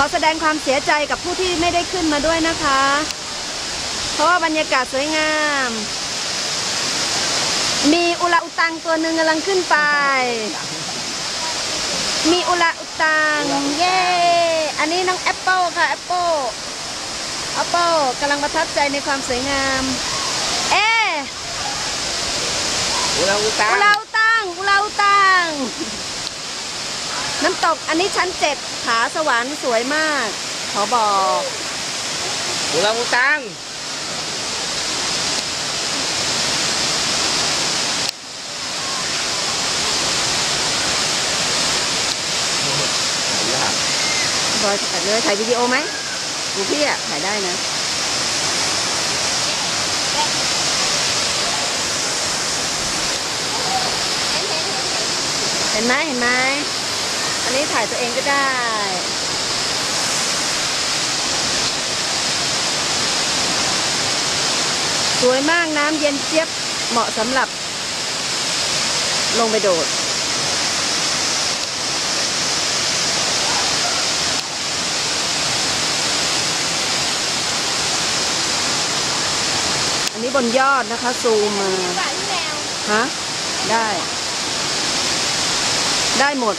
ขอแสดงความเสียใจกับผู้ที่ไม่ได้ขึ้นมาด้วยนะคะ เพราะว่าบรรยากาศสวยงาม มีอุลาอุตังตัวหนึ่งกำลังขึ้นไป มีอุลาอุตังเย้อันนี้น้องแอปเปิลค่ะแอปเปิลแอปเปิลกำลังประทับใจในความสวยงาม เอ๊ะอุลาอุตังอุลาอุตังอุลาอุตัง น้ำต ก อันนี้ชั้นเจ็ดผาสวรรค์สวยมาก ขอบอกอุลาอุตังบอยถ่ายเลยถ่ายวิดีโอไหมดูพี่อะถ่ายได้นะเห็นไหมเห็นไหมอันนี้ ถ่ายตัวเองก็ได้สวยมากน้ำเย็นเจี๊ยบเหมาะสำหรับ ลงไปโดด อันนี้บนยอดนะคะ ซูมมาหวานแมวฮะได้ ได้หมด